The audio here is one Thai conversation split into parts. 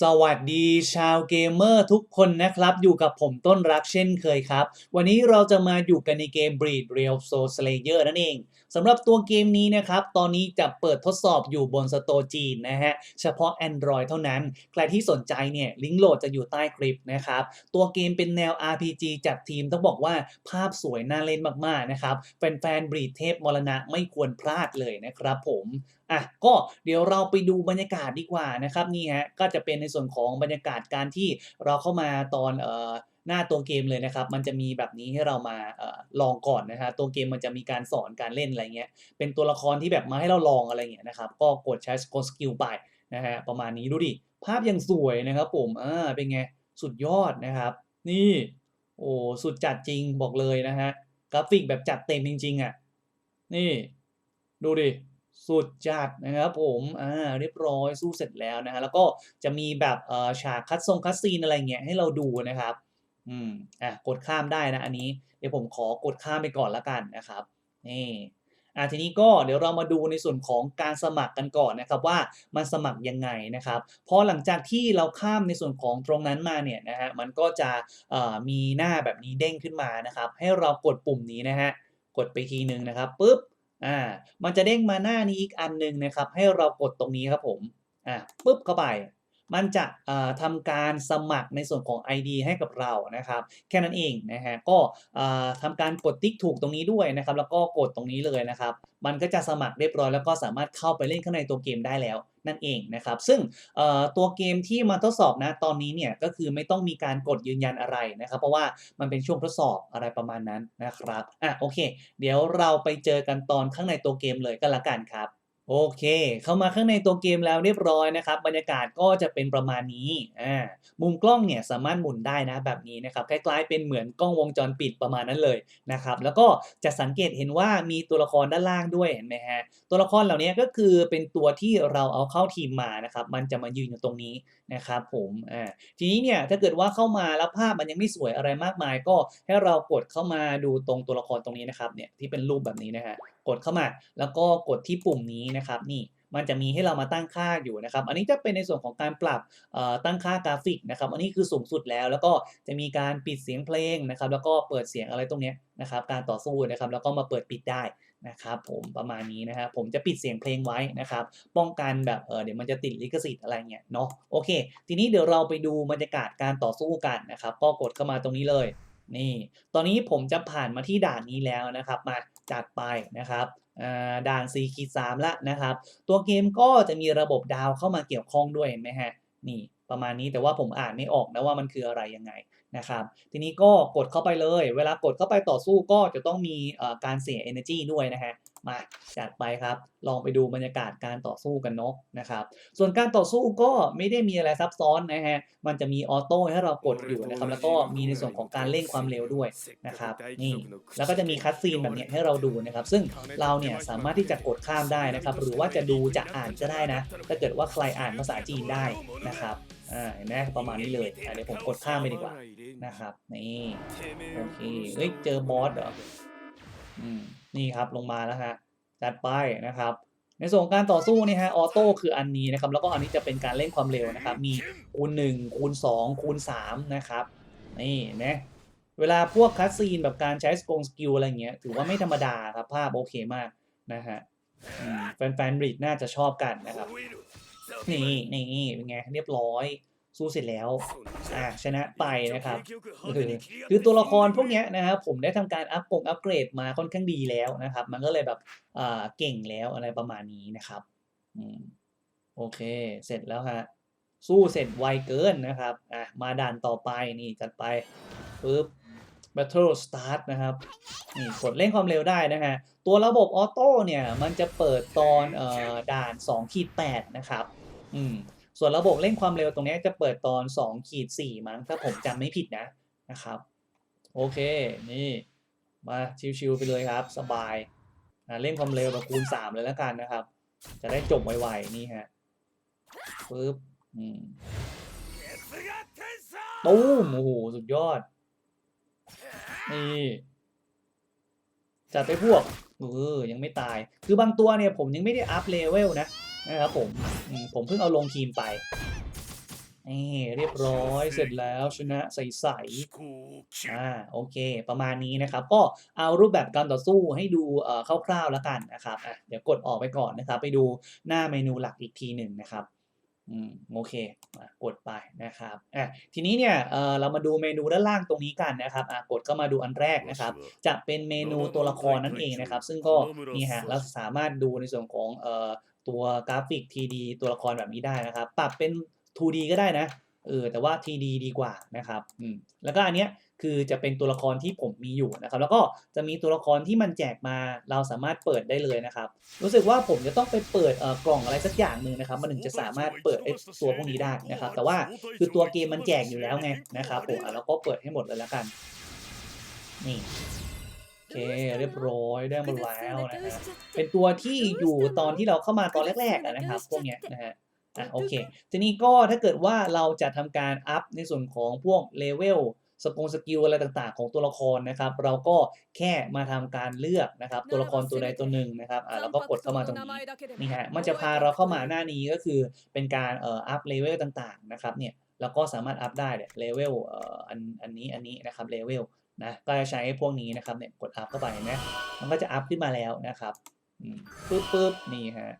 สวัสดีชาวเกมเมอร์ทุกคนนะครับ อยู่กับผมต้นรักเช่นเคยครับ วันนี้เราจะมาอยู่กันในเกม Breed Real Soul Slayer นั่นเองสำหรับตัวเกมนี้นะครับ ตอนนี้จะเปิดทดสอบอยู่บนสโตจีนนะฮะ เฉพาะ Android เท่านั้น ใครที่สนใจเนี่ย ลิงก์โหลดจะอยู่ใต้คลิปนะครับ ตัวเกมเป็นแนว RPG จัดทีมต้องบอกว่าภาพสวยน่าเล่นมากๆนะครับ แฟนๆบรีดเทพมรณะไม่ควรพลาดเลยนะครับผม อะก็เดี๋ยวเราไปดูบรรยากาศดีกว่านะครับนี่ฮะก็จะเป็นในส่วนของบรรยากาศการที่เราเข้ามาตอนเอ่อหน้าตัวเกมเลยนะครับ มันจะมีแบบนี้ให้เรามาเอ่อลองก่อนนะฮะ ตัวเกมมันจะมีการสอนการเล่นอะไรเงี้ย เป็นตัวละครที่แบบมาให้เราลองอะไรเงี้ยนะครับ ก็กดใช้กดสกิลไปนะฮะ ประมาณนี้ดูดิ ภาพยังสวยนะครับผม อ่า เป็นไง สุดยอดนะครับ นี่ โอ้ สุดจัดจริงบอกเลยนะฮะ กราฟิกแบบจัดเต็มจริงๆอะ นี่ ดูดิ สุดจัดนะครับผมอ่าเรียบร้อยสู้เสร็จแล้วนะฮะแล้วก็จะมีแบบเอ่อฉากคัดทรงคัดซีนอะไรเงี้ยให้เราดูนะครับอืมอะกดข้ามได้นะอันนี้เดี๋ยวผมขอกดข้ามไปก่อนละกันนะครับนี่อะทีนี้ก็เดี๋ยวเรามาดูในส่วนของการสมัครกันก่อนนะครับว่ามันสมัครยังไงนะครับพอหลังจากที่เราข้ามในส่วนของตรงนั้นมาเนี่ยนะฮะมันก็จะเอ่อมีหน้าแบบนี้เด้งขึ้นมานะครับ ให้เรากดปุ่มนี้นะฮะกดไปทีหนึ่งนะครับปุ๊บ อ่า มันจะเด้งมาหน้านี้อีกอันหนึ่งนะครับ ให้เรากดตรงนี้ครับผม อ่าปุ๊บเข้าไป มันจะอ่าทำการสมัครในส่วนของ ID ให้กับเรานะครับ แค่นั้นเองนะฮะก็อ่าทำการกดติ๊กถูกตรงนี้ด้วยนะครับ แล้วก็กดตรงนี้เลยนะครับ มันก็จะสมัครเรียบร้อยแล้วก็สามารถเข้าไปเล่นข้างในตัวเกมได้แล้วนั่นเองนะครับ ซึ่งตัวเกมที่มาทดสอบนะตอนนี้เนี่ยก็คือไม่ต้องมีการกดยืนยันอะไรนะครับ เพราะว่ามันเป็นช่วงทดสอบอะไรประมาณนั้นนะครับอะโอเค เดี๋ยวเราไปเจอกันตอนข้างในตัวเกมเลยก็แล้วกันครับ โอเค เข้ามาข้างในตัวเกมแล้วเรียบร้อยนะครับ บรรยากาศก็จะเป็นประมาณนี้อ่ามุมกล้องเนี่ยสามารถหมุนได้นะแบบนี้นะครับคล้ายๆเป็นเหมือนกล้องวงจรปิดประมาณนั้นเลยนะครับแล้วก็จะสังเกตเห็นว่ามีตัวละครด้านล่างด้วยเห็นไหมฮะตัวละครเหล่านี้ก็คือเป็นตัวที่เราเอาเข้าทีมมานะครับมันจะมายืนอยู่ตรงนี้นะครับผมอ่าทีนี้เนี่ยถ้าเกิดว่าเข้ามาแล้วภาพมันยังไม่สวยอะไรมากมาย ก็ให้เรากดเข้ามาดูตรงตัวละครตรงนี้นะครับเนี่ยที่เป็นรูปแบบนี้นะฮะ กดเข้ามา แล้วก็กดที่ปุ่มนี้นะครับนี่มันจะมีให้เรามาตั้งค่าอยู่นะครับ อันนี้จะเป็นในส่วนของการปรับตั้งค่ากราฟิกนะครับ อันนี้คือสูงสุดแล้ว แล้วก็จะมีการปิดเสียงเพลงนะครับ แล้วก็เปิดเสียงอะไรตรงนี้นะครับ การต่อสู้นะครับ แล้วก็มาเปิดปิดได้นะครับ ผมประมาณนี้นะครับ ผมจะปิดเสียงเพลงไว้นะครับ ป้องกันแบบเออเดี๋ยวมันจะติดลิขสิทธิ์อะไรเงี้ยเนาะ โอเค ทีนี้เดี๋ยวเราไปดูบรรยากาศการต่อสู้กันนะครับ ก็กดเข้ามาตรงนี้เลยนี่ ตอนนี้ผมจะผ่านมาที่ด่านนี้แล้วนะครับ มาจัดไปนะครับอ่าด่าน4ขีด3ละนะครับ ตัวเกมก็จะมีระบบดาวเข้ามาเกี่ยวข้องด้วยเห็นไหมฮะนี่ประมาณนี้แต่ว่าผมอ่านไม่ออกนะว่ามันคืออะไรยังไงนะครับ ทีนี้ก็กดเข้าไปเลย เวลากดเข้าไปต่อสู้ก็จะต้องมีอ่อการเสีย energy ด้วยนะฮะ มาจัดไปครับ ลองไปดูบรรยากาศการต่อสู้กันเนาะนะครับ ส่วนการต่อสู้ก็ไม่ได้มีอะไรซับซ้อนนะฮะ มันจะมีออโต้ให้เรากดอยู่นะครับ แล้วก็มีในส่วนของการเร่งความเร็วด้วยนะครับ นี่ แล้วก็จะมีคัดซีนแบบเนี้ยให้เราดูนะครับ ซึ่งเราเนี่ยสามารถที่จะกดข้ามได้นะครับ หรือว่าจะดูจะอ่านก็ได้นะ ถ้าเกิดว่าใครอ่านภาษาจีนได้นะครับอ่าเห็นไหมประมาณนี้เลยเดี๋ยวผมกดข้ามไปดีกว่านะครับ นี่ โอเค เฮ้ย เจอบอสเหรอ อืม นี่ครับลงมาแล้วฮะจัดไปนะครับ ในส่วนของการต่อสู้นี่ฮะออโต้คืออันนี้นะครับ แล้วก็อันนี้จะเป็นการเร่งความเร็วนะครับ มีคูณ1คูณ2คูณ3นะครับนี่นะเวลาพวกคัสซีนแบบการใช้สกงสกิลอะไรเงี้ยถือว่าไม่ธรรมดาครับภาพโอเคมากนะฮะอืมแฟนๆบริดน่าจะชอบกันนะครับนี่นี่เป็นไงเรียบร้อย สู้เสร็จแล้วอ่าชนะไปนะครับคือคือตัวละครพวกเนี้ยนะครับผมได้ทำการอัพกงอัปเกรดมาค่อนข้างดีแล้วนะครับ มันก็เลยแบบอ่าเก่งแล้วอะไรประมาณนี้นะครับอืมโอเค เสร็จแล้วฮะสู้เสร็จไวเกินนะครับอะมาด่านต่อไปนี่จัดไปปึ๊บ Battle Start นะครับนี่กดเร่งความเร็วได้นะฮะ ตัวระบบออโต้เนี่ย มันจะเปิดตอนเอ่อด่าน2ขีด8นะครับ อืม ส่วนระบบเร่งความเร็วตรงนี้จะเปิดตอน2ขีด4มั้งถ้าผมจำไม่ผิดนะนะครับ โอเค นี่มาชิวๆไปเลยครับ สบายเร่งความเร็วแบบคูณ 3 เลยแล้วกันนะครับ จะได้จบไวๆนี่ฮะปึ๊บอืมตู้มโอ้โหสุดยอด นี่จัดไปพวกเออยังไม่ตาย คือบางตัวเนี่ยผมยังไม่ได้อัพเลเวลนะ นะครับผมผมเพิ่งเอาลงทีมไปนี่เรียบร้อยเสร็จแล้วชนะใสๆอ่าโอเค ประมาณนี้นะครับ ก็เอารูปแบบการต่อสู้ให้ดูคร่าวๆแล้วกันนะครับอะเดี๋ยวกดออกไปก่อนนะครับ ไปดูหน้าเมนูหลักอีกทีหนึ่งนะครับอืมโอเคกดไปนะครับอะทีนี้เนี่ยเเรามาดูเมนูด้านล่างตรงนี้กันนะครับอะกดก็มาดูอันแรกนะครับ จะเป็นเมนูตัวละครนั่นเองนะครับ ซึ่งก็นี่ฮะเราสามารถดูในส่วนของเอ่อ ตัวกราฟิก TD ตัวละครแบบนี้ได้นะครับ ปรับเป็น 2D ก็ได้นะเออแต่ว่า TD ดีกว่านะครับอืมแล้วก็อันเนี้ยคือจะเป็นตัวละครที่ผมมีอยู่นะครับ แล้วก็จะมีตัวละครที่มันแจกมาเราสามารถเปิดได้เลยนะครับ รู้สึกว่าผมจะต้องไปเปิดเอ่อกล่องอะไรสักอย่างหนึ่งนะครับ มันถึงจะสามารถเปิดไอ้ตัวพวกนี้ได้นะครับ แต่ว่าคือตัวเกมมันแจกอยู่แล้วไงนะครับผมอะเราก็เปิดให้หมดเลยแล้วกัน นี่ เคเรียบร้อยได้หมดแล้วนะฮะเป็นตัวที่อยู่ตอนที่เราเข้ามาตอนแรกๆนะครับพวกเนี้ยนะฮะอะโอเคทีนี้ก็ถ้าเกิดว่าเราจะทำการอัพในส่วนของพวกเลเวลสกงสกิลอะไรต่างๆ ของตัวละครนะครับ เราก็แค่มาทำการเลือกนะครับ ตัวละครตัวใดตัวหนึ่งนะครับอะเราก็กดเข้ามาตรงนี้นี่ฮะมันจะพาเราเข้ามาหน้านี้ก็คือเป็นการเอ่ออัพเลเวลต่างๆนะครับเนี่ยเราก็สามารถอัพได้เนี่ยเลเวลเอ่ออันอันนี้อันนี้นะครับเลเวล นะก็จะใช้พวกนี้นะครับเนี่ยกดอัพเข้าไปเห็นไหมมันก็จะอัพขึ้นมาแล้วนะครับปึ๊บปึ๊บนี่ฮะ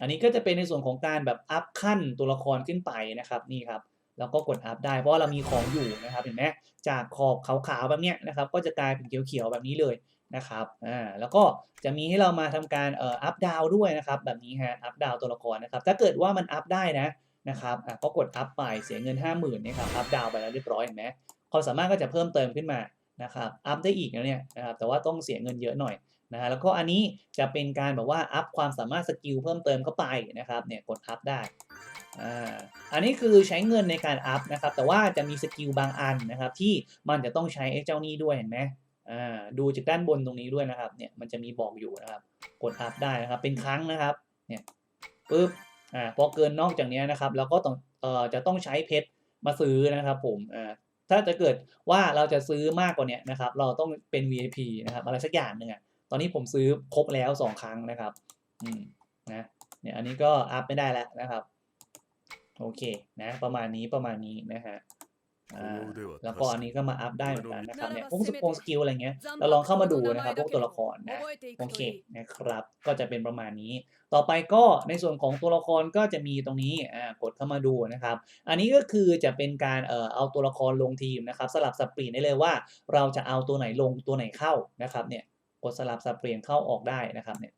อันนี้ก็จะเป็นในส่วนของการแบบอัพขั้นตัวละครขึ้นไปนะครับนี่ครับแล้วก็กดอัพได้เพราะเรามีของอยู่นะครับเห็นไหมจากขอบขาวๆแบบเนี้ยนะครับก็จะกลายเป็นเขียวๆแบบนี้เลยนะครับอ่าแล้วก็จะมีให้เรามาทำการเอ่ออัพดาวด้วยนะครับแบบนี้ฮะอัพดาวตัวละครนะครับถ้าเกิดว่ามันอัพได้นะนะครับอะก็กดอัพไปเสียเงิน 5 0,000เนี่ครับอัพดาวไปแล้วเรียบร้อยเห็นไหมความสามารถก็จะเพิ่มเติมขึ้นมา นะครับอัพได้อีกนะเนี่ยนะครับแต่ว่าต้องเสียเงินเยอะหน่อยนะฮะแล้วก็อันนี้จะเป็นการแบบว่าอัพความสามารถสกิลเพิ่มเติมเข้าไปนะครับเนี่ยกดอัพได้อ่าอันนี้คือใช้เงินในการอัพนะครับแต่ว่าจะมีสกิลบางอันนะครับที่มันจะต้องใช้ไอ้เจ้านี้ด้วยเห็นไหมอ่าดูจากด้านบนตรงนี้ด้วยนะครับเนี่ยมันจะมีบอกอยู่นะครับกดอัพได้นะครับเป็นครั้งนะครับเนี่ยปึ๊บอ่าพอเกินนอกจากนี้นะครับเราก็ต้องเอ่อจะต้องใช้เพชรมาซื้อนะครับผมอ่า ถ้าจะเกิดว่าเราจะซื้อมากกว่านี้นะครับ เราต้องเป็น VIP นะครับ อะไรสักอย่างหนึ่งอะตอนนี้ผมซื้อครบแล้วสองครั้งนะครับ อืม นะ เนี่ย อันนี้ก็อัพไม่ได้แล้วนะครับ โอเค นะ ประมาณนี้ ประมาณนี้นะฮะ แล้วก็อันนี้ก็มาอัพได้เหมือนกันนะครับเนี่ยพวกสปอสกิลอะไรเงี้ยเราลองเข้ามาดูนะครับพวกตัวละครนะโอเคนะครับ ก็จะเป็นประมาณนี้ ต่อไปก็ในส่วนของตัวละครก็จะมีตรงนี้อ่ากดเข้ามาดูนะครับ อันนี้ก็คือจะเป็นการเอ่อเอาตัวละครลงทีมนะครับ สลับสับเปลี่ยนได้เลยว่า เราจะเอาตัวไหนลงตัวไหนเข้านะครับเนี่ยกดสลับสับเปลี่ยนเข้าออกได้นะครับเนี่ย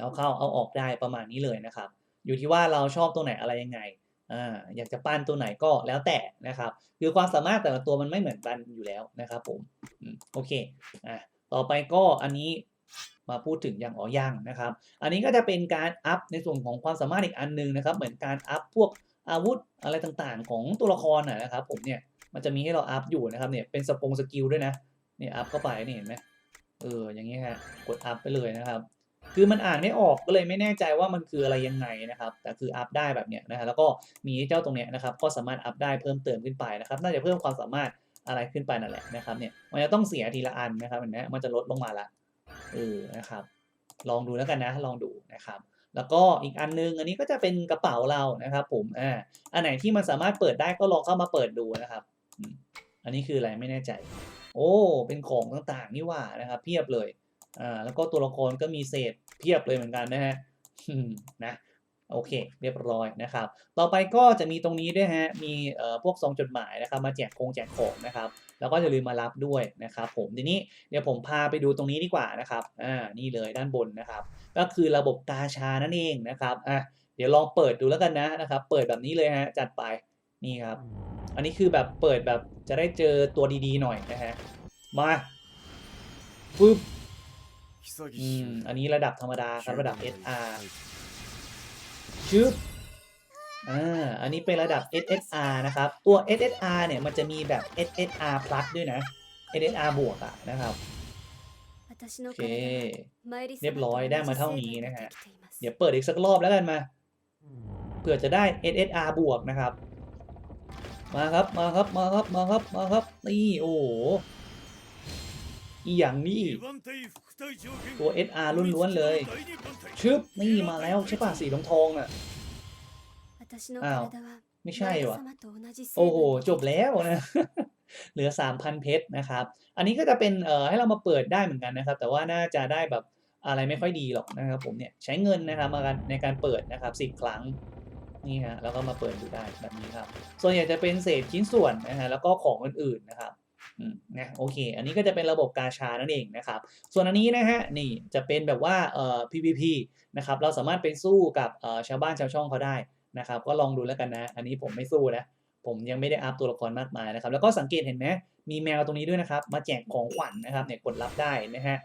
เอาเข้าเอาออกได้ประมาณนี้เลยนะครับ อยู่ที่ว่าเราชอบตัวไหนอะไรยังไง อ่าอยากจะปั้นตัวไหนก็แล้วแต่นะครับ คือความสามารถแต่ละตัวมันไม่เหมือนกันอยู่แล้วนะครับผมโอเคอ่าต่อไปก็อันนี้มาพูดถึงอย่างอ๋อย่างนะครับ อันนี้ก็จะเป็นการอัพในส่วนของความสามารถอีกอันหนึงนะครับ เหมือนการอัพพวกอาวุธอะไรต่างๆ ของตัวละครนะนะครับ ผมเนี่ยมันจะมีให้เราอัพอยู่นะครับเนี่ยเป็นสปงสกิลด้วยนะเนี่ยอัพเข้าไปนี่เห็นไหมเอออย่างนี้ฮะกดอัพไปเลยนะครับ คือมันอ่านไม่ออกก็เลยไม่แน่ใจว่ามันคืออะไรยังไงนะครับ แต่คืออัพได้แบบเนี้ยนะฮะแล้วก็มีเจ้าตรงเนี้ยนะครับก็สามารถอัพได้เพิ่มเติมขึ้นไปนะครับ น่าจะเพิ่มความสามารถอะไรขึ้นไปนั่นแหละนะครับเนี่ยมันจะต้องเสียทีละอันนะครับเห็นไหมมันจะลดลงมาละเออนะครับ ลองดูแล้วกันนะลองดูนะครับแล้วก็อีกอันนึงอันนี้ก็จะเป็นกระเป๋าเรานะครับ ผมอ่าอันไหนที่มันสามารถเปิดได้ก็ลองเข้ามาเปิดดูนะครับ อันนี้คืออะไรไม่แน่ใจ โอ้ เป็นของต่างๆนี่ว่านะครับ เพียบเลย อ่าแล้วก็ตัวละครก็มีเศษเพียบเลยเหมือนกันนะฮะนะโอเค เรียบร้อยนะครับ ต่อไปก็จะมีตรงนี้ด้วยฮะ มีเอ่อพวกซองจดหมายนะครับ มาแจกคงแจกของนะครับ แล้วก็อย่าลืมมารับด้วยนะครับผม ทีนี้เดี๋ยวผมพาไปดูตรงนี้ดีกว่านะครับ อ่า นี่เลยด้านบนนะครับ ก็คือระบบกาชานั่นเองนะครับ อะ เดี๋ยวลองเปิดดูแล้วกันนะนะครับ เปิดแบบนี้เลยฮะ จัดไป นี่ครับ อันนี้คือแบบเปิดแบบจะได้เจอตัวดีๆหน่อยนะฮะ มาปึ๊บ อันนี้ระดับธรรมดาครับระดับ SR ชึบอ่า อันนี้เป็นระดับ SSR นะครับ ตัว SSR เนี่ยมันจะมีแบบ SSR plus ด้วยนะ SSR บวกอะนะครับ โอเค เรียบร้อยได้มาเท่านี้นะฮะ เดี๋ยวเปิดอีกสักรอบแล้วกันมา เผื่อจะได้ SSR บวกนะครับ มาครับ มาครับ มาครับ มาครับ มาครับ นี่ โอ้โห อีอย่างนี่ ตัว SR ล้วนๆเลย ชึบนี่มาแล้วใช่ป่ะสีทองทองอะ อ้าว ไม่ใช่วะโอ้โห จบแล้วนะ เหลือ 3,000 เพชรนะครับ อันนี้ก็จะเป็นเอ่อให้เรามาเปิดได้เหมือนกันนะครับ แต่ว่าน่าจะได้แบบอะไรไม่ค่อยดีหรอกนะครับผมเนี่ยใช้เงินนะครับมารในการเปิดนะครับ 10 ครั้งนี่ฮะแล้วก็มาเปิดดูได้แบบนี้ครับ ส่วนใหญ่จะเป็นเศษชิ้นส่วนนะฮะแล้วก็ของอื่นๆนะครับ นะโอเค อันนี้ก็จะเป็นระบบกาชานั่นเองนะครับ ส่วนอันนี้นะฮะนี่จะเป็นแบบว่าเอ่อ PVP นะครับเราสามารถไปสู้กับเอ่อชาวบ้านชาวช่องเขาได้นะครับ ก็ลองดูแล้วกันนะ อันนี้ผมไม่สู้นะผมยังไม่ได้อัพตัวละครมากมายนะครับ แล้วก็สังเกตเห็นไหมมีแมวตรงนี้ด้วยนะครับ มาแจกของขวัญนะครับเนี่ยกดรับได้นะฮะ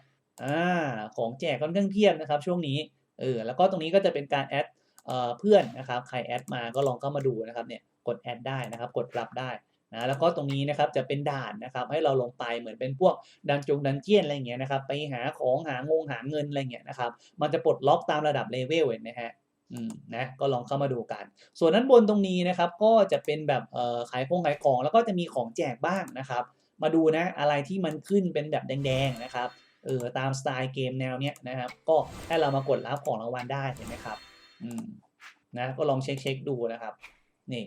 อ่าของแจกค่อนข้างเพียบนะครับ ช่วงนี้เออแล้วก็ตรงนี้ก็จะเป็นการแอดเอ่อเพื่อนนะครับใครแอดมาก็ลองเข้ามาดูนะครับเนี่ยกดแอดได้นะครับ กดรับได้ นะแล้วก็ตรงนี้นะครับจะเป็นด่านนะครับให้เราลงไปเหมือนเป็นพวกดันจงดันเจียนอะไรเงี้ยนะครับไปหาของหางงหาเงินอะไรเงี้ยนะครับมันจะปลดล็อกตามระดับเลเวลเห็นไหมฮะอืมนะก็ลองเข้ามาดูกัน ส่วนด้านบนตรงนี้นะครับก็จะเป็นแบบเอ่อขายของขายของ แล้วก็จะมีของแจกบ้างนะครับ มาดูนะอะไรที่มันขึ้นเป็นแบบแดงๆนะครับเออตามสไตล์เกมแนวเนี้ยนะครับก็ให้เรามากดรับของรางวัลได้เห็นไหมครับอืมนะก็ลองเช็คเช็คดูนะครับนี่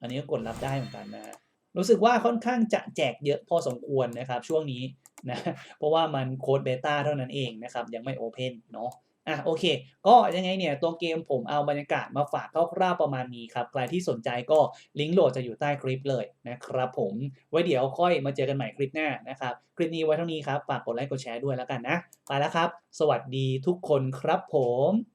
อันนี้ก็กดรับได้เหมือนกันนะฮะ รู้สึกว่าค่อนข้างจะแจกเยอะพอสมควรนะครับช่วงนี้นะเพราะว่ามันโค้ดเบต้าเท่านั้นเองนะครับยังไม่โอเพนเนาะอะโอเค ก็ยังไงเนี่ยตัวเกมผมเอาบรรยากาศมาฝากคร่าวๆประมาณนี้ครับใครที่สนใจก็ลิงก์โหลดจะอยู่ใต้คลิปเลยนะครับผมไว้เดี๋ยวค่อยมาเจอกันใหม่คลิปหน้านะครับคลิปนี้ไว้เท่านี้ครับฝากกดไลค์กดแชร์ด้วยแล้วกันนะ ไปแล้วครับ สวัสดีทุกคนครับผม